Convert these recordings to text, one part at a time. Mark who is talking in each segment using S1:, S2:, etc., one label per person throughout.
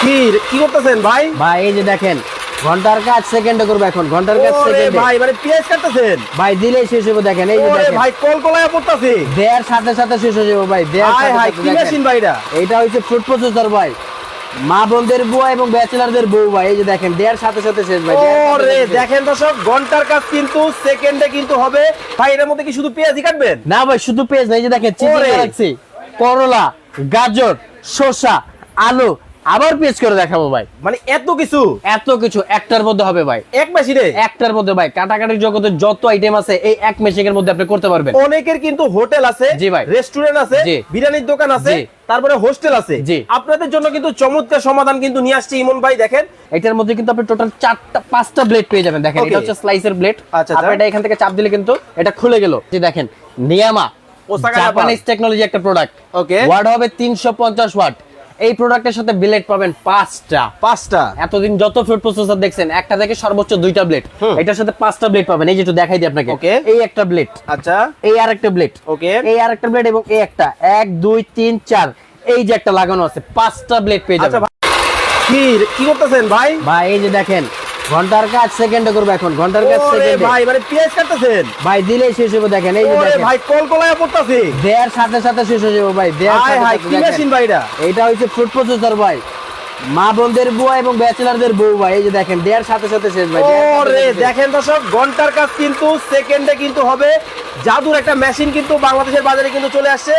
S1: কি কি করতেছেন ভাই?
S2: ভাই এই যে দেখেন ঘণ্টার কাজ সেকেন্ডে করব এখন ঘণ্টার কাজ সেকেন্ডে
S1: ভাই মানে পেঁয়াজ কাটতেছেন?
S2: ভাই দিলেই শেষ হবে দেখেন এই যে দেখেন।
S1: ভাই কল কলায় পড়তাছে।
S2: দেয়ার সাথে সাথে শেষ হয়ে যাবে ভাই দেয়ার সাথে
S1: হাই কি মেশিন ভাই এটা?
S2: হচ্ছে ফুড প্রসেসর ভাই। মা বোনদের বুয়া এবং ব্যাচেলারদের বউ ভাই এই যে দেখেন দেয়ার সাথে সাথে শেষ ভাই
S1: ওরে দেখেন দর্শক ঘণ্টার কাজ কিন্তু সেকেন্ডে কিন্তু হবে। ভাই এর মধ্যে কি শুধু পেঁয়াজই কাটবেন?
S2: না ভাই শুধু পেঁয়াজ না এই যে দেখেন চিকেন। রাখছি। করলা গাজর শসা আলু আবার পেঁয়াজ করে দেখাবো ভাই।
S1: মানে এত কিছু?
S2: এত কিছু একটার মধ্যে হবে ভাই।
S1: এক মেশিনে
S2: একটার মধ্যে ভাই কাটাকাটির জগতে যত আইটেম আছে এই এক মেশিনের মধ্যে আপনি করতে পারবেন।
S1: অনেকের কিন্তু হোটেল আছে
S2: জি ভাই।
S1: রেস্টুরেন্ট আছে
S2: জি।
S1: বিরিয়ানির দোকান আছে তারপরে হোস্টেল আছে।
S2: জি।
S1: আপনাদের জন্য কিন্তু চমৎকার সমাধান কিন্তু নিয়ে আসছে ইমন ভাই দেখেন।
S2: এটার মধ্যে কিন্তু আপনি টোটাল চারটা পাঁচটা ব্লেড পেয়ে যাবেন দেখেন। এটা হচ্ছে স্লাইসের ব্লেড
S1: আচ্ছা,
S2: আপনি
S1: আচ্ছা।
S2: এটা এখান থেকে চাপ দিলে কিন্তু এটা খুলে গেল। যে দেখেন নিয়ামা
S1: ওসাকা
S2: জাপানিজ টেকনোলজি একটা প্রোডাক্ট
S1: ওকে
S2: ওয়াট হবে 350 ওয়াট এই প্রোডাক্টের সাথে ব্লেড পাবেন পাঁচটা।
S1: পাঁচটা।
S2: এতদিন যত ফুড প্রসেসর দেখছেন একটা থেকে সর্বোচ্চ দুইটা ব্লেড এটার সাথে পাঁচটা ব্লেড পাবেন। এই যে একটু দেখাই দিই আপনাকে।
S1: ওকে।
S2: এই একটা ব্লেড
S1: আচ্ছা।
S2: এই আর একটা ব্লেড
S1: ওকে।
S2: এই আর একটা ব্লেড এবং এই একটা। এক দুই তিন চার। এই যে একটা লাগানো আছে পাঁচটা ব্লেড পেয়ে
S1: আচ্ছা
S2: যাবেন।
S1: ভাই কি কি করতেছেন ভাই?
S2: ভাই এই যে দেখেন ঘণ্টার কাজ সেকেন্ডে করব এখন ঘণ্টার কাজ সেকেন্ডে
S1: ভাই মানে পেঁয়াজ কাটতেছেন?
S2: ভাই দিলেই শেষ হবে দেখেন এই যে দেখেন।
S1: ভাই কল কলায় পড়তাছে।
S2: দেয়ার সাথে সাথে শেষ হয়ে যাবে ভাই দেয়ার
S1: হাই
S2: সাথে
S1: হাই কি মেশিন ভাই এটা?
S2: এইটা হচ্ছে ফুড প্রসেসর ভাই। মা বোনদের বুয়া এবং ব্যাচেলারদের বউ ভাই এই যে দেখেন দেয়ার সাথে সাথে শেষ ভাই
S1: ওরে দেখেন দর্শক ঘণ্টার কাজ কিন্তু সেকেন্ডে কিন্তু হবে। জাদুর একটা মেশিন কিন্তু বাংলাদেশের বাজারে কিন্তু চলে আসছে।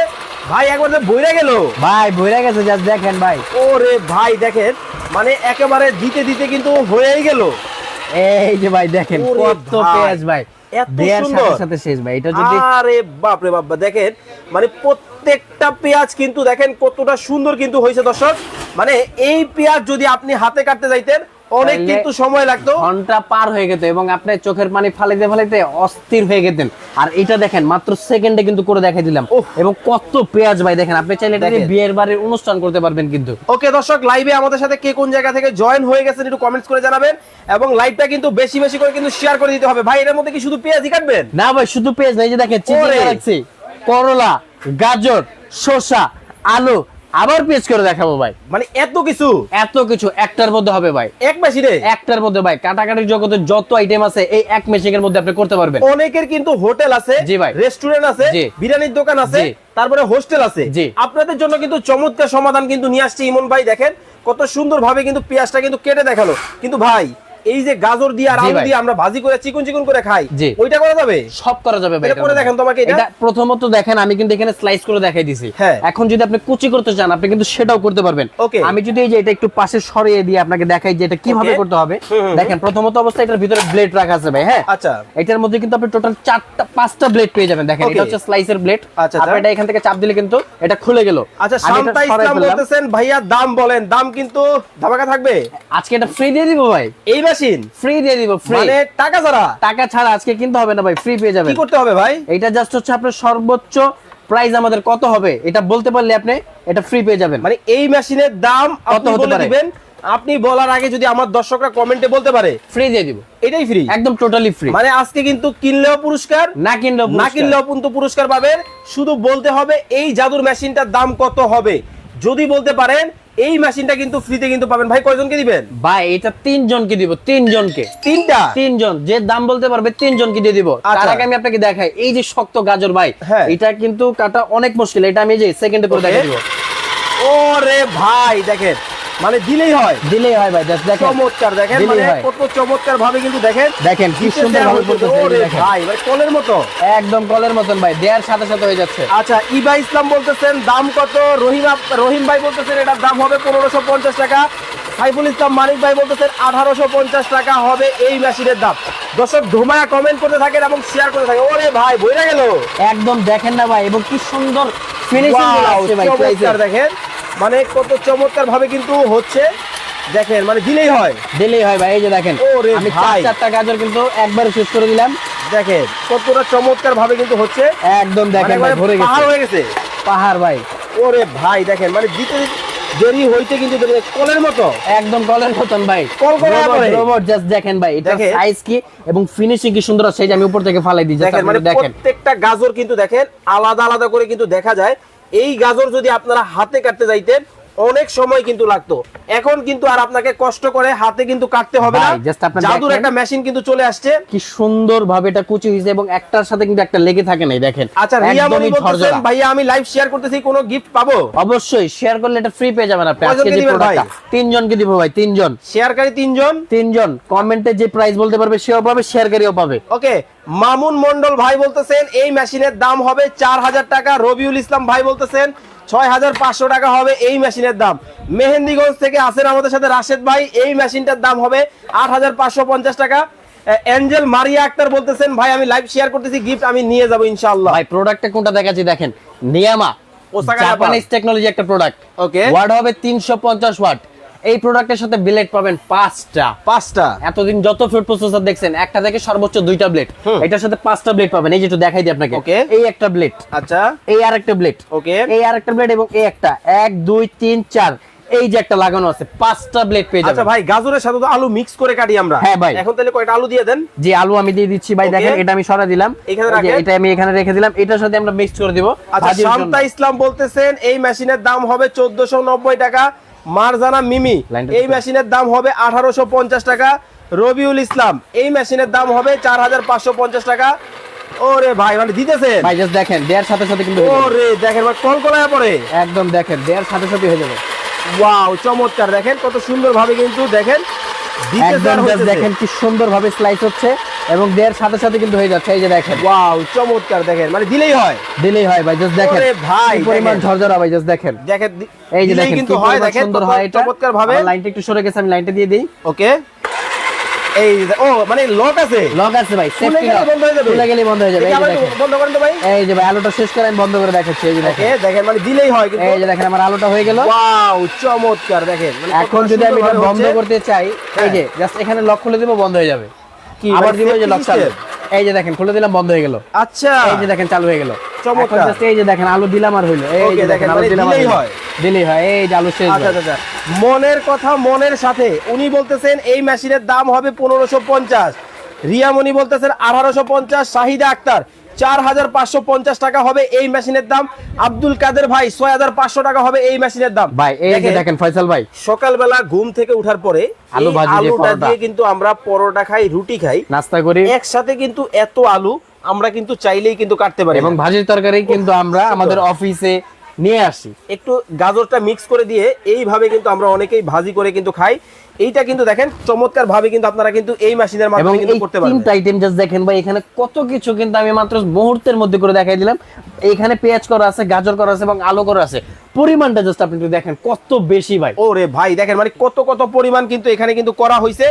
S1: ভাই একবার বইরে গেল।
S2: ভাই ভরে গেছে জাস্ট দেখেন ভাই।
S1: ওরে ভাই দেখেন মানে একেবারে দিতে দিতে কিন্তু হয়েই গেল।
S2: এই যে ভাই দেখেন কত পেঁয়াজ ভাই। দেয়ার সাথে
S1: সুন্দর।
S2: সাথে শেষ ভাই এটা যদি
S1: আরে বাপ রে বাপ দেখেন মানে প্রত্যেকটা পেঁয়াজ কিন্তু দেখেন কতটা সুন্দর কিন্তু হয়েছে দর্শক। মানে এই পেঁয়াজ যদি আপনি হাতে কাটতে যাইতেন অনেক কিন্তু সময় লাগতো।
S2: ঘণ্টা পার হয়ে গেত এবং আপনি চোখের পানি ফালাইতে ফালাইতে অস্থির হয়ে গেতেন। আর এটা দেখেন মাত্র সেকেন্ডে কিন্তু করে দেখাই দিলাম। এবং কত পেঁয়াজ ভাই দেখেন আপনি চাইলে এটা বিয়ের বাড়ির অনুষ্ঠান করতে পারবেন কিন্তু।
S1: ওকে দর্শক লাইভে আমাদের সাথে কে কোন জায়গা থেকে জয়েন হয়ে গেছেন একটু কমেন্টস করে জানাবেন। এবং লাইভটা কিন্তু বেশি বেশি করে কিন্তু শেয়ার করে দিতে হবে। ভাই এর মধ্যে কি শুধু পেঁয়াজই কাটবেন?
S2: না ভাই শুধু পেঁয়াজ না এই যে দেখেন চিকেন করলা গাজর শসা আলু আবার পেঁয়াজ করে দেখাবো ভাই।
S1: মানে এত কিছু?
S2: এত কিছু একটার মধ্যে হবে ভাই।
S1: এক মেশিনে
S2: একটার মধ্যে ভাই কাটাকাটির জগতে যত আইটেম আছে এই এক মেশিনের মধ্যে আপনি করতে পারবেন।
S1: অনেকের কিন্তু হোটেল আছে
S2: জি ভাই।
S1: রেস্টুরেন্ট আছে। বিরিয়ানির দোকান আছে তারপরে হোস্টেল আছে।
S2: জি।
S1: আপনাদের জন্য কিন্তু চমৎকার সমাধান কিন্তু নিয়ে আসছে ইমন ভাই দেখেন। কত সুন্দর ভাবে কিন্তু পেঁয়াজটা কিন্তু কেটে দেখাল। কিন্তু ভাই এই যে গাজর দিয়ে আর আলু দিয়ে আমরা ভাজি করে চিকন চিকন করে খাই ওইটা করা যাবে?
S2: সব করা যাবে ভাই
S1: করে দেখেন তো আমাকে এটা।
S2: প্রথমত দেখেন আমি কিন্তু এখানে স্লাইস করে দেখাই দিছি।
S1: হ্যাঁ।
S2: এখন যদি আপনি কুচি করতে চান আপনি কিন্তু সেটাও করতে পারবেন. আমি যদি এই যে এটা একটু পাশে সরিয়ে দিয়ে আপনাকে দেখাই যে এটা কীভাবে করতে হবে দেখেন প্রথমত অবস্থা এটার ভিতরে ব্লেড রাখা আছে ভাই হ্যাঁ?
S1: আচ্ছা।
S2: এটার মধ্যে কিন্তু আপনি টোটাল চারটা পাঁচটা ব্লেড পেয়ে যাবেন দেখেন এটা হচ্ছে স্লাইসের ব্লেড
S1: আচ্ছা,
S2: আপনি
S1: আচ্ছা।
S2: এটা এখান থেকে চাপ দিলে কিন্তু এটা খুলে গেল।
S1: আচ্ছা শান্তা ইসলাম বলতেছেন ভাইয়া দাম বলেন দাম কিন্তু ধামাকা থাকবে।
S2: আজকে এটা ফ্রি দিয়ে দিব ভাই।
S1: এই মেশিন।
S2: ফ্রি দিয়ে দিব ফ্রি
S1: মানে টাকা ছাড়া?
S2: টাকা ছাড়া আজকে কিনতে হবে না ভাই ফ্রি পেয়ে যাবেন।
S1: কি করতে হবে ভাই?
S2: এটা জাস্ট হচ্ছে আপনার সর্বোচ্চ প্রাইস আমাদের কত হবে? এটা বলতে পারলে আপনি এটা ফ্রি পেয়ে যাবেন।
S1: মানে এই মেশিনের দাম
S2: কত হতে পারে?
S1: দিবেন। আপনি বলার আগে যদি আমার দর্শকরা কমেন্টে বলতে পারে
S2: ফ্রি দিয়ে দিব।
S1: এটাই ফ্রি
S2: একদম টোটালি ফ্রি
S1: মানে আজকে কিন্তু কিনলেও পুরস্কার
S2: না কিনলেও
S1: না কিনলেও কিন্তু পুরস্কার পাবেন। শুধু বলতে হবে এই জাদুর মেশিনটার দাম কত হবে? যদি বলতে পারেন এই মেশিনটা কিন্তু ফ্রিতে কিন্তু পাবেন ভাই কয়জনকে দিবেন
S2: ভাই এটা তিনজনকে দিব তিনজনকে
S1: তিনটা
S2: তিনজন যে দাম বলতে পারবে তিনজনকে দিয়ে দিব তার
S1: আচ্ছা।
S2: আগে আমি আপনাকে দেখাই এই যে শক্ত গাজর ভাই
S1: হ্যাঁ।
S2: এটা কিন্তু কাটা অনেক মুশকিল এটা আমি এই যে সেকেন্ডে করে
S1: Okay.
S2: দেখাই দিব
S1: ওরে ভাই দেখেন মানে দিলেই হয়।
S2: দিলেই হয় ভাই দেখেন।
S1: চমৎকার দেখেন মানে কত চমৎকার ভাবে কিন্তু দেখেন।
S2: দেখেন কি সুন্দর ভাবে পড়তেছে দেখেন।
S1: ভাই ভাই কলের মতো।
S2: একদম কলের মতন ভাই দেয়ার সাথে সাথে হয়ে যাচ্ছে।
S1: আচ্ছা ইবা ইসলাম বলতেছেন দাম কত? রহিম রহিম ভাই বলতেছেন এটার দাম হবে পনেরোশো পঞ্চাশ টাকা। সাইফুল ইসলাম মানিক ভাই বলতেছেন আঠারোশো পঞ্চাশ টাকা হবে এই মেশিনের দাম। দর্শক ধুমায়া কমেন্ট করতে থাকেন এবং শেয়ার করতে থাকেন। ওরে ভাই বইরা গেল।
S2: একদম দেখেন না ভাই এবং কি সুন্দর ফিনিশিং আসছে ভাই
S1: চমৎকার দেখেন। মানে কত চমৎকার ভাবে কিন্তু হচ্ছে। দেখেন মানে দিলেই হয়।
S2: দিলেই হয় ভাই এই যে দেখেন আমি চার চারটা গাজর কিন্তু একবারে শেষ করে দিলাম।
S1: দেখেন কতটা চমৎকার ভাবে কিন্তু হচ্ছে।
S2: একদম
S1: মানে
S2: দেখেন ভরে
S1: পাহাড়
S2: গেছে
S1: হয়ে গেছে।
S2: পাহাড় ভাই।
S1: ওরে ভাই দেখেন মানে দিতে দেরি হইতে কিন্তু কলের মতো।
S2: একদম কলের মতন ভাই।
S1: কল।
S2: রোবট জাস্ট দেখেন ভাই এটা। সাইজ কি এবং ফিনিশিং কি সুন্দর আছে আমি উপর থেকে ফালাই দিই
S1: দেখেন মানে
S2: দেখেন।
S1: প্রত্যেকটা গাজর কিন্তু দেখেন আলাদা আলাদা করে কিন্তু দেখা যায়। এই গাজর যদি আপনারা হাতে কাটতে যাইতেন অনেক সময় কিন্তু লাগতো। এখন কিন্তু আর আপনাকে কষ্ট করে হাতে কিন্তু কাটতে হবে না। জাদুর। একটা মেশিন কিন্তু চলে আসছে।
S2: কি সুন্দর ভাবে এটা কুচি হয়েছে এবং একটার সাথে কিন্তু একটা লেগে থাকে নাই দেখেন।
S1: আচ্ছা রিয়ামণি
S2: একদমই
S1: বলতেছেন। ভাইয়া আমি লাইভ শেয়ার করতেছি কোনো গিফট পাবো?
S2: অবশ্যই শেয়ার করলে এটা ফ্রি পেয়ে যাবেন আপনি। আজকে যে? প্রোডাক্টটা তিনজনকে দিব ভাই তিনজন।
S1: শেয়ারকারী তিনজন?
S2: তিনজন। কমেন্টে যে প্রাইস বলতে পারবে সেও পাবে শেয়ারকারীও পাবে।
S1: ওকে মামুন মন্ডল ভাই বলতেছেন এই মেশিনের দাম হবে চার হাজার টাকা। রবিউল ইসলাম ভাই বলতেছেন ছয় হাজার পাঁচশো টাকা হবে এই মেশিনের দাম। মেহেন্দিগঞ্জ থেকে আছেন আমাদের সাথে রাশেদ ভাই। এই মেশিনটার দাম হবে আট হাজার পাঁচশো পঞ্চাশ টাকা। অ্যাঞ্জেল মারিয়া আক্তার বলতেছেন ভাই আমি লাইভ শেয়ার করতেছি গিফট আমি নিয়ে যাব ইনশাল্লাহ
S2: ভাই প্রোডাক্টটা কোনটা দেখাচ্ছি দেখেন নিয়ামা জাপানিজ টেকনোলজি একটা প্রোডাক্ট
S1: ওকে
S2: ওয়াট হবে 350 ওয়াট এই প্রোডাক্টের সাথে ব্লেড পাবেন পাঁচটা।
S1: পাঁচটা।
S2: এতদিন যত ফুড প্রসেসর দেখছেন একটা থেকে সর্বোচ্চ দুইটা ব্লেড। এটার সাথে পাঁচটা ব্লেড পাবেন। এই যে একটু দেখাই দিই আপনাকে।
S1: Okay.
S2: এই একটা ব্লেড।
S1: আচ্ছা।
S2: এই আরেকটা ব্লেড।
S1: ওকে।
S2: এই আরেকটা ব্লেড এবং এই একটা। এক দুই তিন চার। এই যে একটা লাগানো আছে পাঁচটা ব্লেড পেয়ে যাবেন।
S1: আচ্ছা ভাই গাজরের সাথে তো আলু মিক্স করে কাটি আমরা।
S2: হ্যাঁ ভাই।
S1: এখন তাহলে কয়টা আলু দিয়ে দেন?
S2: যে আলু আমি দিয়ে দিচ্ছি ভাই দেখেন এটা আমি সরা দিলাম।
S1: এখানে রাখেন।
S2: এটা আমি এখানে রেখে দিলাম। এটার সাথে আমরা মিক্স করে দিব
S1: আচ্ছা শান্তা ইসলাম বলতেছেন এই মেশিনের দাম হবে চোদ্দশো নব্বই টাকা। মারজানা মিমি। এই মেশিনের দাম হবে আঠারোশো পঞ্চাশ টাকা। রবিউল ইসলাম এই মেশিনের দাম হবে চার হাজার পাঁচশো পঞ্চাশ টাকা। ওরে ভাই মানে দিতেছেন?
S2: ভাই জাস্ট দেখেন দেয়ার সাথে সাথে কিন্তু
S1: ওরে দেখেন ভাই কল কলায় পড়ে।
S2: একদম দেখেন দেয়ার সাথে সাথে হয়ে যাবে।
S1: ওয়াও চমৎকার। দেখেন কত সুন্দর ভাবে কিন্তু দেখেন দিতেছে।
S2: দেখেন কি সুন্দর ভাবে স্লাইস হচ্ছে। এবং দেয়ার সাথে সাথে কিন্তু হয়ে যাচ্ছে এই যে দেখেন।
S1: ওয়াও চমৎকার দেখেন। মানে দিলেই হয়।
S2: দিলেই হয় ভাই জাস্ট দেখেন।
S1: ওরে ভাই,
S2: পরিমাণ ঝরঝরা ভাই জাস্ট দেখেন।
S1: দেখেন
S2: এই যে দেখেন
S1: কিন্তু হয় দেখেন
S2: সুন্দর হয় এটা।
S1: চমৎকার ভাবে
S2: লাইনটা একটু সরে গেছে আমি লাইনটা দিয়ে দিই।
S1: ওকে। এই ও মানে লক আছে।
S2: লক আছে ভাই সেফটি লক
S1: বন্ধ হয়ে যাবে?
S2: খুলে গেলে বন্ধ হয়ে যাবে এই যে
S1: বন্ধ করেন তো ভাই।
S2: এই যে ভাই আলোটা শেষ করে আমি বন্ধ করে দেখাচ্ছি এই যে দেখেন।
S1: দেখেন মানে দিলেই হয় কিন্তু
S2: এই যে দেখেন আমার আলোটা হয়ে গেল।
S1: ওয়াও চমৎকার দেখেন। মানে
S2: এখন যদি আমি এটা বন্ধ করতে চাই এই
S1: হ্যাঁ।
S2: যে জাস্ট এখানে লক খুলে দিব বন্ধ হয়ে যাবে।
S1: কি,
S2: আবার
S1: মানে
S2: দিব যে
S1: safety
S2: লক চালু এই যে দেখেন খুলে দিলাম বন্ধ হয়ে গেল।
S1: আচ্ছা।
S2: এই যে দেখেন চালু হয়ে গেল।
S1: চমৎকার।
S2: এই যে দেখেন আলু দিলাম আর হইল। এই যে দেখেন আলু
S1: মানে
S2: দিলাম
S1: হয়।
S2: দিলেই হয় এই যে আলু শেষ
S1: আচ্ছা। আচ্ছা আচ্ছা। মনের কথা মনের সাথে উনি বলতেছেন এই মেশিনের দাম হবে পনেরোশো পঞ্চাশ। রিয়ামণি বলতেছেন আঠারোশো পঞ্চাশ শাহিদা আক্তার। চার হাজার পাঁচশো পঞ্চাশ টাকা হবে এই মেশিনের দাম। আব্দুল কাদের ভাই ছয় হাজার পাঁচশো টাকা হবে এই মেশিনের দাম।
S2: ভাই এই যে
S1: দেখেন,
S2: ফয়সাল ভাই।
S1: সকালবেলা ঘুম থেকে উঠার পরে
S2: আলু
S1: আলুটা দিয়ে কিন্তু আমরা পরোটা খাই রুটি খাই।
S2: নাস্তা করি।
S1: একসাথে কিন্তু এত আলু আমরা কিন্তু চাইলেই কিন্তু কাটতে পারি
S2: এবং ভাজির তরকারি কিন্তু আমরা আমাদের অফিসে নিয়ে আসি।
S1: একটু গাজরটা মিক্স করে দিয়ে এইভাবে কিন্তু আমরা অনেকেই ভাজি করে কিন্তু খাই। এইটা কিন্তু দেখেন চমৎকার ভাবে কিন্তু আপনারা কিন্তু এই মেশিনের মাধ্যমে কিন্তু করতে পারবেন।
S2: তিনটা আইটেম জাস্ট দেখেন ভাই এখানে কত কিছু কিন্তু আমি মাত্র মুহূর্তের মধ্যে করে দেখাই দিলাম। এখানে পেঁয়াজ করা আছে গাজর করা আছে এবং আলু করা আছে। পরিমাণটা জাস্ট আপনি একটু দেখেন কত বেশি ভাই।
S1: ওরে ভাই দেখেন মানে কত কত পরিমাণ কিন্তু এখানে কিন্তু করা হয়েছে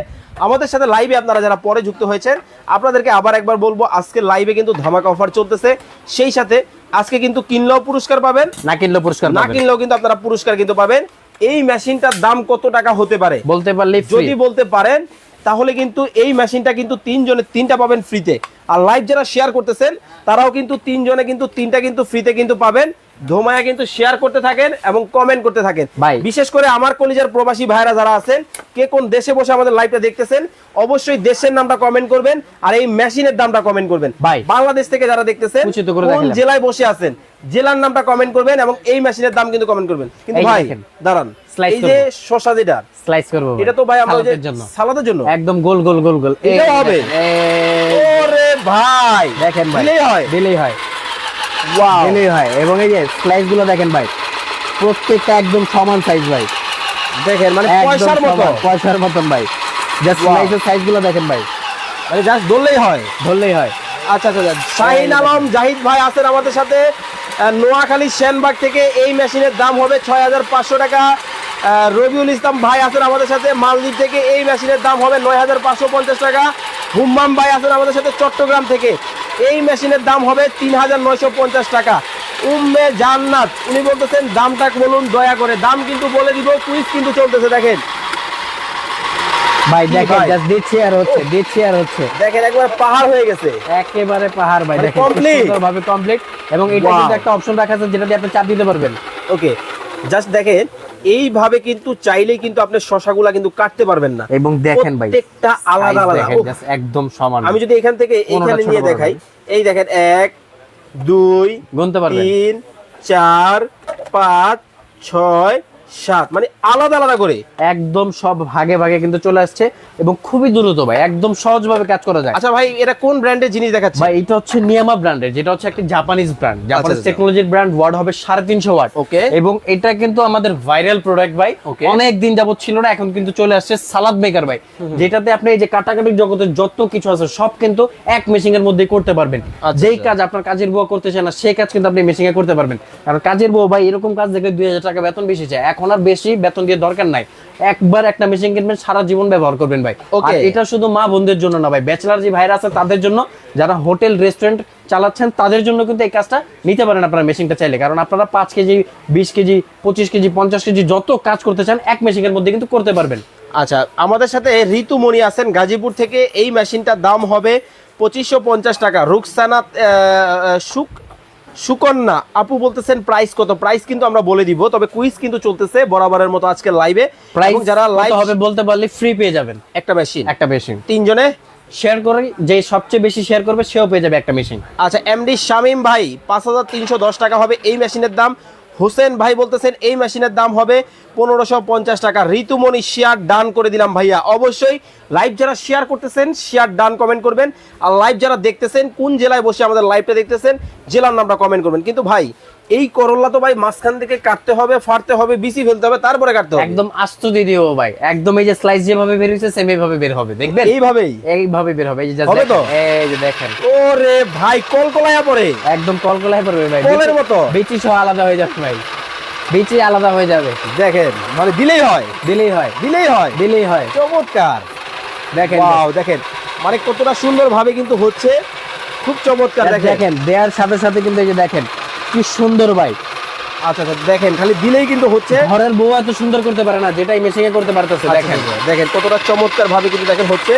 S1: আমাদের সাথে লাইভে আপনারা যারা পরে যুক্ত হয়েছেন আপনাদেরকে আবার একবার বলব আজকে লাইভে কিন্তু ধামাকা অফার চলতেছে। সেই সাথে আজকে কিন্তু কিনলেও পুরস্কার পাবেন
S2: না কিনলেও পুরস্কার
S1: না কিনলেও কিন্তু আপনারা পুরস্কার কিন্তু পাবেন। এই মেশিনটার দাম কত টাকা হতে পারে?
S2: বলতে পারলে
S1: যদি বলতে পারেন তাহলে কিন্তু এই মেশিনটা কিন্তু তিনজনে তিনটা পাবেন ফ্রিতে আর লাইভ যারা শেয়ার করতেছেন তারাও কিন্তু তিনজনে কিন্তু তিনটা কিন্তু ফ্রিতে কিন্তু পাবেন। ধোমায়া কিন্তু শেয়ার করতে থাকেন এবং কমেন্ট করতে থাকেন।
S2: ভাই।
S1: বিশেষ করে আমার কলিজার প্রবাসী ভাইরা যারা আছেন কে কোন দেশে বসে আমাদের লাইভটা দেখতেছেন অবশ্যই দেশের নামটা কমেন্ট করবেন আর এই মেশিনের দামটা কমেন্ট করবেন।
S2: ভাই।
S1: বাংলাদেশ থেকে যারা দেখতেছেন কোন জেলায় বসে আছেন জেলার নামটা কমেন্ট করবেন এবং এই মেশিনের দাম কিন্তু কমেন্ট করবেন। কিন্তু ভাই দাঁড়ান এই যে শশা যেটা
S2: স্লাইস করব
S1: এটা তো ভাই
S2: সালাদের জন্য।
S1: সালাদের জন্য?
S2: একদম গোল গোল গোল গোল।
S1: এটাও হবে? ওরে ভাই!
S2: দেখেন ভাই।
S1: দিলেই হয়।
S2: দিলেই হয়। দিলেই হয়। এবং এই যে স্লাইসগুলো দেখেন ভাই প্রত্যেকটা একদম সমান সাইজ ভাই।
S1: দেখেন মানে পয়সার মতো
S2: পয়সার মতন ভাই। জাস্ট. স্লাইসের সাইজগুলো দেখেন ভাই।
S1: মানে জাস্ট ধরলেই হয়।
S2: ধরলেই হয়।
S1: আচ্ছা আচ্ছা আচ্ছা। শাহিন আলম জাহিদ ভাই আছেন আমাদের সাথে। নোয়াখালী সেনবাগ থেকে এই মেশিনের দাম হবে ছয় হাজার পাঁচশো টাকা। রবিউল ইসলাম ভাই আছেন আমাদের সাথে। মালদ্বীপ থেকে এই মেশিনের দাম হবে নয় হাজার পাঁচশো পঞ্চাশ টাকা। হুম্মাম ভাই আছেন আমাদের সাথে চট্টগ্রাম থেকে। এই মেশিনের দাম হবে তিন হাজার নয়শো পঞ্চাশ টাকা। উম্মে জান্নাত উনি বলতেছেন দামটা বলুন দয়া করে। দাম কিন্তু বলে দিব কুইজ কিন্তু চলতেছে দেখেন।
S2: ভাই দেখেন জাস্ট দিচ্ছি আর হচ্ছে দিচ্ছি আর হচ্ছে।
S1: দেখেন একবার পাহাড় হয়ে গেছে।
S2: একেবারে পাহাড় ভাই
S1: মানে
S2: দেখেন কমপ্লিট এবং এটা কিন্তু একটা অপশন রাখা আছে যেটা দিয়ে আপনি চাপ দিতে পারবেন।
S1: ওকে জাস্ট দেখেন এইভাবে কিন্তু চাইলেই কিন্তু আপনি শশাগুলা কিন্তু কাটতে পারবেন না।
S2: এবং দেখেন ভাই
S1: প্রত্যেকটা আলাদা আলাদা।
S2: একদম সমান।
S1: আমি যদি এখান থেকে এখানে নিয়ে দেখাই এই দেখেন এক দুই
S2: গুনতে পারবেন।
S1: তিন চার পাঁচ ছয় সাত মানে আলাদা আলাদা করে।
S2: একদম সব ভাগে ভাগে কিন্তু চলে আসছে এবং খুবই দ্রুত ভাই একদম সহজভাবে কাজ করা যায়।
S1: আচ্ছা ভাই এটা কোন ব্র্যান্ডের জিনিস দেখাচ্ছে?
S2: ভাই এটা হচ্ছে নিয়ামা ব্র্যান্ডের যেটা হচ্ছে একটা জাপানিজ ব্র্যান্ড জাপানিজ। টেকনোলজির ব্র্যান্ড ওয়ার্ড হবে সাড়ে তিনশো ওয়াট
S1: Okay.
S2: এবং এটা কিন্তু আমাদের ভাইরাল প্রোডাক্ট ভাই। অনেক দিন যাবত ছিল না এখন কিন্তু চলে আসছে সালাদ মেকার ভাই। যেটাতে আপনি এই যে কাটাকাটির জগতে যত কিছু আছে সব কিন্তু এক মেশিং এর মধ্যে করতে পারবেন।
S1: আচ্ছা,
S2: যেই
S1: আচ্ছা।
S2: কাজ আপনার কাজের বুয়া করতে চান না সেই কাজ কিন্তু আপনি মেশিং এ করতে পারবেন। কারণ কাজের বুয়া ভাই এরকম কাজ দেখলে দুই হাজার টাকা বেতন বেশি চায়। এখন আর বেশি বেতন দিয়ে দরকার নাই। একবার একটা মেশিন কিনবেন সারা জীবন ব্যবহার করবেন ভাই। ওকে এটা শুধু মা বোনদের জন্য না ভাই ব্যাচেলার যে ভাইরা আছে তাদের জন্য যারা হোটেল রেস্টুরেন্ট চালাচ্ছেন তাদের জন্য কিন্তু এই কাজটা নিতে পারেন আপনারা মেশিনটা চাইলে। কারণ আপনারা পাঁচ কেজি বিশ কেজি পঁচিশ কেজি পঞ্চাশ কেজি যত কাজ করতে চান এক মেশিনের মধ্যে কিন্তু করতে পারবেন।
S1: আচ্ছা আমাদের সাথে ঋতুমণি আছেন গাজীপুর থেকে এই মেশিনটার দাম হবে পঁচিশশো পঞ্চাশ টাকা। রুকসানা সুক সুকন্যা আপু বলতেছেন প্রাইস কত? প্রাইস কিন্তু আমরা বলে দিব তবে কুইজ কিন্তু চলতেছে বরাবরের মতো আজকে লাইভে
S2: প্রাইস
S1: যারা লাইভ
S2: হবে বলতে পারলে ফ্রি পেয়ে যাবেন।
S1: একটা মেশিন
S2: একটা মেশিন
S1: তিনজনে?
S2: শেয়ার করে যে সবচেয়ে বেশি শেয়ার করবে সেও পেয়ে যাবে একটা মেশিন
S1: আচ্ছা এমডি শামিম ভাই পাঁচ হাজার তিনশো দশ টাকা হবে এই মেশিনের দাম। হোসেন ভাই বলতেছেন, এই মেশিনের দাম হবে পনেরোশো পঞ্চাশ টাকা। ঋতুমণি শেয়ার ডান করে দিলাম ভাইয়া। অবশ্যই লাইভ যারা শেয়ার করতেছেন, শেয়ার ডান কমেন্ট করবেন। আর লাইভ যারা দেখতেছেন, কোন জেলায় বসে আমাদের লাইভটা দেখতেছেন, জেলার নামটা কমেন্ট করবেন। কিন্তু ভাই এই করল্লা তো ভাই মাঝখান থেকে কাটতে হবে ফাড়তে হবে বিসি ফেলতে হবে তারপরে কাটতে হবে।
S2: একদম আস্ত দিয়ে দিও ভাই। একদম এই যে স্লাইস যেভাবে বের হয়েছে সেম এইভাবে বের হবে দেখবেন?
S1: এইভাবেই?
S2: এইভাবে বের হবে এই যে
S1: হবে তো?
S2: এই যে দেখেন।
S1: ওরে ভাই কলকলায়া পরে।
S2: একদম কলকলায় পড়বে ভাই
S1: কলের মতো?
S2: বিচি সহ আলাদা হয়ে যাচ্ছে ভাই। বিচি আলাদা হয়ে যাবে।
S1: দেখেন মানে দিলেই হয়।
S2: দিলেই হয়।
S1: দিলেই হয়।
S2: দিলেই হয়।
S1: চমৎকার।
S2: দেখেন।
S1: ওয়াও দেখেন। মানে কতটা সুন্দর ভাবে কিন্তু হচ্ছে। খুব চমৎকার
S2: দেখেন দেওয়ার সাথে সাথে কিন্তু এই যে দেখেন কি সুন্দর ভাই।
S1: আচ্ছা আচ্ছা দেখেন খালি দিলেই কিন্তু হচ্ছে।
S2: ঘরের বউ এত সুন্দর করতে পারে না যেটাই মেশিং এ করতে পারতেছে দেখেন।
S1: দেখেন দেখেন কতটা চমৎকার ভাবে কিন্তু দেখেন হচ্ছে।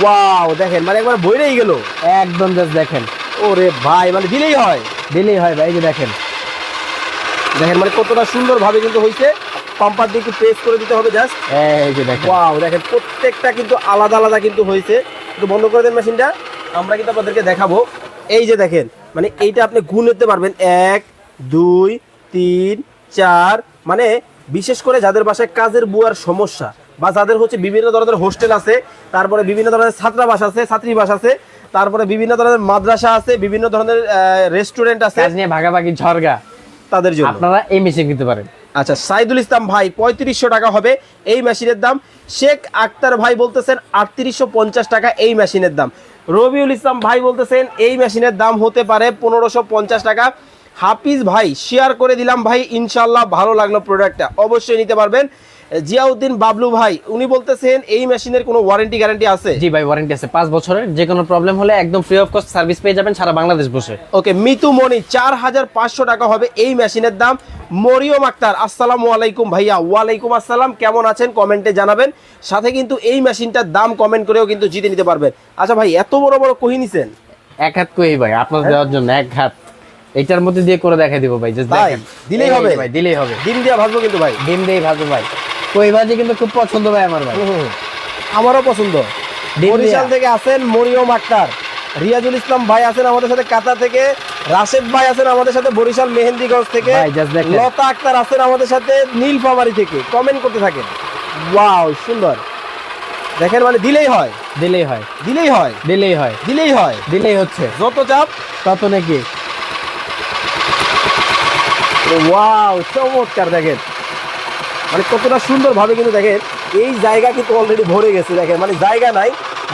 S1: ওয়াও দেখেন মানে একবার বইরেই গেল।
S2: একদম জাস্ট দেখেন।
S1: ওরে ভাই মানে দিলেই হয়।
S2: দিলেই হয় ভাই এই যে দেখেন।
S1: দেখেন মানে কতটা সুন্দর ভাবে কিন্তু হয়েছে পাম্পার দিয়ে একটু প্রেস করে দিতে হবে জাস্ট
S2: এই যে দেখেন।
S1: ওয়াও দেখেন প্রত্যেকটা কিন্তু আলাদা আলাদা কিন্তু হয়েছে একটু বন্ধ করে দেন মেশিনটা আমরা কিন্তু আপনাদেরকে দেখাবো। এই যে দেখেন মানে এইটা আপনি গুণ নিতে পারবেন এক দুই তিন চার মানে বিশেষ করে যাদের বাসায় কাজের বুয়ার সমস্যা বা যাদের হচ্ছে বিভিন্ন ধরনের হোস্টেল আছে তারপরে বিভিন্ন ধরনের ছাত্রাবাস আছে ছাত্রীবাস আছে তারপরে বিভিন্ন ধরনের মাদ্রাসা আছে বিভিন্ন ধরনের রেস্টুরেন্ট আছে
S2: নিয়ে ভাগাভাগি ঝরগা।
S1: তাদের জন্য।
S2: আপনারা এই মেশিন কিনতে পারেন।
S1: আচ্ছা সাইদুল ইসলাম ভাই পঁয়ত্রিশশো টাকা হবে এই মেশিনের দাম। শেখ আক্তার ভাই বলতেছেন আটত্রিশশো পঞ্চাশ টাকা এই মেশিনের দাম। রবিউল ইসলাম ভাই বলতেছেন, এই মেশিনের দাম হতে পারে পনেরোশো পঞ্চাশ টাকা। হাফিজ ভাই শেয়ার করে দিলাম ভাই ইনশাল্লাহ ভালো লাগল প্রোডাক্টটা অবশ্যই নিতে পারবেন। জিয়াউদ্দিন বাবলু ভাই উনি বলতেছেন এই মেশিনের কোনো ওয়ারেন্টি গ্যারান্টি আছে?
S2: জি ভাই ওয়ারেন্টি আছে। পাঁচ বছরের যে কোনো প্রবলেম হলে একদম ফ্রি অফ কস্ট সার্ভিস পেয়ে যাবেন সারা বাংলাদেশ বসে।
S1: ওকে মিতু মনি চার হাজার পাঁচশো টাকা হবে এই মেশিনের দাম। মরিয়ম আক্তার আসসালামু আলাইকুম ভাইয়া। ওয়ালাইকুম আসসালাম কেমন আছেন? কমেন্টে জানাবেন। সাথে কিন্তু এই মেশিনটার দাম কমেন্ট করেও কিন্তু জিতে নিতে পারবেন। আচ্ছা ভাই এত বড় বড় কহি নিছেন?
S2: এক হাত কই ভাই? আপনার দেওয়ার জন্য এক হাত। এটার মধ্যে দিয়ে করে দেখাই দিব ভাই জাস্ট দেখেন।
S1: দিলেই হবে?
S2: ভাই দিলেই হবে।
S1: দিন দিয়া ভাববো কিন্তু ভাই।
S2: ডিম দিয়ে ভাজো ভাই। কই ভাজি কিন্তু খুব পছন্দ ভাই আমার ভাই।
S1: আমারও পছন্দ। বরিশাল থেকে আছেন মরিয়ম আক্তার। রিয়াজুল ইসলাম ভাই আছেন আমাদের সাথে কাতা থেকে রাশেদ ভাই আছেন আমাদের সাথে বরিশাল মেহেন্দিগঞ্জ থেকে লতা আক্তার আছেন আমাদের সাথে নীলফামারি থেকে। কমেন্ট করতে থাকেন। ওয়াও সুন্দর। দেখেন মানে দিলেই হয়।
S2: দিলেই হয়।
S1: দিলেই হয়।
S2: দিলেই হয়।
S1: দিলেই হয়।
S2: দিলেই হচ্ছে।
S1: যত চাপ
S2: তত নাকি।
S1: ওয়াও চমৎকার দেখেন। মানে কতটা সুন্দর ভাবে কিন্তু দেখেন এই জায়গা কিন্তু অলরেডি ভরে গেছে দেখেন মানে জায়গা নাই।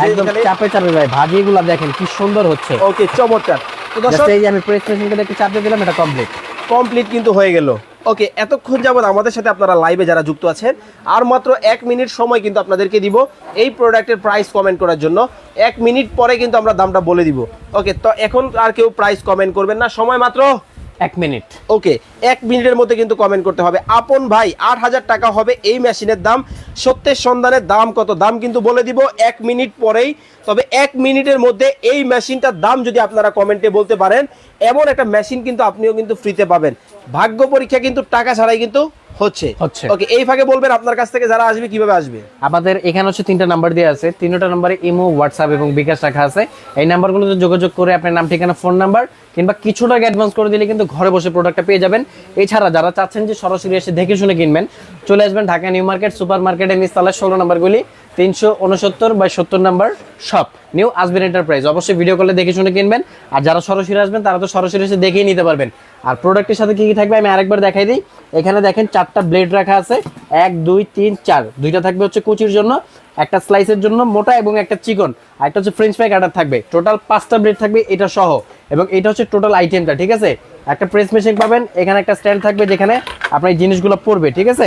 S2: একদম চাপে চাপে ভাই ভাজিগুলো দেখেন কি সুন্দর হচ্ছে।
S1: ওকে চমৎকার। তো দর্শক
S2: Just এই আমি প্রেস মেশিনটা একটু চাপ দিয়ে দিলাম এটা কমপ্লিট
S1: কমপ্লিট কিন্তু হয়ে গেল। ওকে এতক্ষণ আমাদের সাথে আপনারা লাইভে যারা যুক্ত আছেন আর মাত্র এক মিনিট সময় কিন্তু আপনাদেরকে দিব এই প্রোডাক্টের প্রাইস কমেন্ট করার জন্য। এক মিনিট পরে কিন্তু আমরা দামটা বলে দিব। ওকে তো এখন আর কেউ প্রাইস কমেন্ট করবেন না সময় মাত্র
S2: এক মিনিট।
S1: ওকে, এক মিনিটের মধ্যে কিন্তু কমেন্ট করতে হবে। আপন ভাই, আট হাজার টাকা হবে এই মেশিনের দাম। সত্যের সন্ধানের দাম কত? দাম কিন্তু বলে দিব এক মিনিট পরেই। তবে এক মিনিটের মধ্যে এই মেশিনটার দাম যদি আপনারা কমেন্টে বলতে পারেন, এমন একটা মেশিন কিন্তু আপনিও কিন্তু ফ্রিতে পাবেন। ভাগ্য পরীক্ষা কিন্তু টাকা ছাড়াই কিন্তু হচ্ছে।
S2: হচ্ছে।
S1: ওকে এই ফাঁকে বলবেন আপনার কাছ থেকে যারা আসবে কীভাবে আসবে?
S2: আমাদের এখানে হচ্ছে তিনটা নাম্বার দেওয়া আছে। তিনটা নাম্বারে ইমো হোয়াটসঅ্যাপ এবং বিকাশ রাখা আছে। এই নাম্বারগুলোতে যোগাযোগ করে আপনার নাম ঠিকানা ফোন নাম্বার কিংবা কিছু টাকা অ্যাডভান্স করে দিলে কিন্তু ঘরে বসে প্রোডাক্টটা পেয়ে যাবেন। এছাড়া যারা চাচ্ছেন যে সরাসরি এসে দেখে শুনে কিনবেন চলে আসবেন ঢাকা নিউ মার্কেট সুপার মার্কেটের নিচতলায় ষোলো নাম্বারগুলি তিনশো উনসত্তর বাই সত্তর নাম্বার শপ নিউ আসবেন এন্টারপ্রাইজ অবশ্যই ভিডিও কলে দেখে শুনে কিনবেন। আর যারা সরাসরি আসবেন, তারা তো সরাসরি এসে দেখেই নিতে পারবেন। আর প্রোডাক্টের সাথে কি কি থাকবে, আমি আরেকবার দেখাই দিই। এখানে দেখেন চারটা ব্লেড রাখা আছে। এক, দুই, তিন, চার। দুইটা থাকবে হচ্ছে কুচির জন্য, একটা স্লাইসের জন্য মোটা এবং একটা চিকন। আর একটা হচ্ছে ফ্রেঞ্চ ফ্রাই কাটার থাকবে। টোটাল পাঁচটা ব্লেড থাকবে, এটা সহ। এবং এটা হচ্ছে টোটাল আইটেমটা ঠিক আছে? একটা প্রেস মেশিন পাবেন। এখানে একটা স্ট্যান্ড থাকবে যেখানে আপনার এই জিনিসগুলো পড়বে, ঠিক আছে?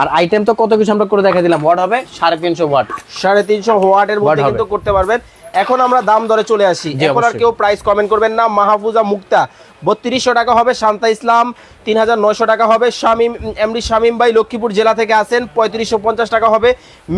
S2: আর আইটেম তো কত কিছু আমরা করে দেখা দিলাম। ওয়াট হবে? সাড়ে তিনশো ওয়াট
S1: সাড়ে তিনশো ওয়াটের মধ্যে কিন্তু করতে পারবেন। এখন আমরা দাম দরে চলে আসি। এখন আর কেউ প্রাইস কমেন্ট করবেন না। মাহফুজা মুক্তা বত্রিশশো টাকা হবে শান্তা ইসলাম তিন হাজার নয়শো টাকা হবে শামিম এমডি শামিম ভাই লক্ষ্মীপুর জেলা থেকে আসেন পঁয়ত্রিশশো পঞ্চাশ টাকা হবে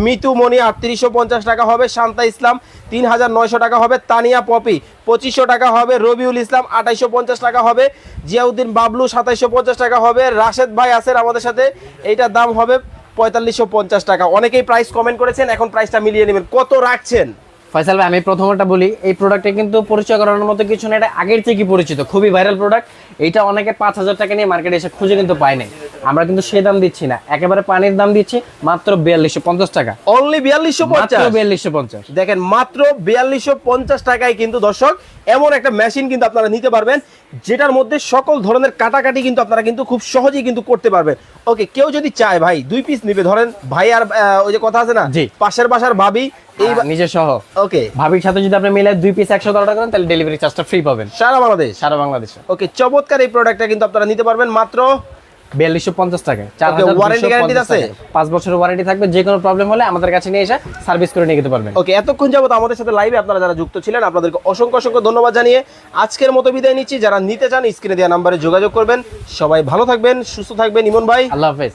S1: মিতু মণি আটত্রিশশো পঞ্চাশ টাকা হবে শান্তা ইসলাম তিন হাজার নয়শো টাকা হবে তানিয়া পপি পঁচিশশো টাকা হবে রবিউল ইসলাম আঠাইশো পঞ্চাশ টাকা হবে জিয়াউদ্দিন বাবলু সাতাইশো পঞ্চাশ টাকা হবে। রাশেদ ভাই আসেন আমাদের সাথে এইটার দাম হবে পঁয়তাল্লিশশো পঞ্চাশ টাকা। অনেকেই প্রাইস কমেন্ট করেছেন এখন প্রাইসটা মিলিয়ে নেবেন। কত রাখছেন?
S2: ফয়সাল ভাই আমি প্রথমটা বলি এই প্রোডাক্টে কিন্তু পরিচয় করানোর মতো কিছু না এটা আগের থেকে পরিচিত খুবই ভাইরাল প্রোডাক্ট এটা অনেকে পাঁচ হাজার টাকা নিয়ে মার্কেটে এসে খুঁজে কিন্তু পায় নাই। আমরা কিন্তু সে দাম দিচ্ছি না একেবারে পানির দাম দিচ্ছি মাত্র বিয়াল্লিশশো পঞ্চাশ টাকা।
S1: অনলি বিয়াল্লিশশো পঞ্চাশ?
S2: বিয়াল্লিশশো পঞ্চাশ।
S1: দেখেন মাত্র বিয়াল্লিশশো পঞ্চাশ টাকায় কিন্তু দর্শক এমন একটা মেশিন কিন্তু আপনারা নিতে পারবেন যেটার মধ্যে সকল ধরনের কাটাকাটি কিন্তু আপনারা কিন্তু খুব সহজেই কিন্তু করতে পারবেন। ওকে কেউ যদি চায় ভাই দুই পিস নিবে ধরেন ভাই আর ওই যে কথা আছে না। পাশের বাসার ভাবি এই
S2: আর নিজে সহ।
S1: ওকে।
S2: ভাবির সাথে যদি আপনি মিলে দুই পিস একশো করেন তাহলে ডেলিভারি চার্জটা ফ্রি পাবেন।
S1: সারা বাংলাদেশ?
S2: সারা বাংলাদেশে।
S1: ওকে চমৎকার এই প্রোডাক্টটা কিন্তু আপনারা নিতে পারবেন মাত্র
S2: বিয়াল্লিশশো পঞ্চাশ টাকা।
S1: guarantee
S2: পঞ্চাশ
S1: আছে?
S2: পাঁচ বছরের ওয়ারেন্টি থাকবে যে কোনো প্রবলেম হলে আমাদের কাছে নিয়ে এসে সার্ভিস করে নিয়ে যেতে পারবেন।
S1: ওকে এতক্ষণ যাবত আমাদের সাথে লাইভে আপনারা যারা যুক্ত ছিলেন আপনাদেরকে অসংখ্য অসংখ্য ধন্যবাদ জানিয়ে আজকের মতো বিদায় নিচ্ছি। যারা নিতে চান স্ক্রিনে দেওয়া নাম্বারে যোগাযোগ করবেন। সবাই ভালো থাকবেন সুস্থ থাকবেন। ইমন ভাই।
S2: আল্লাহ হাফেজ।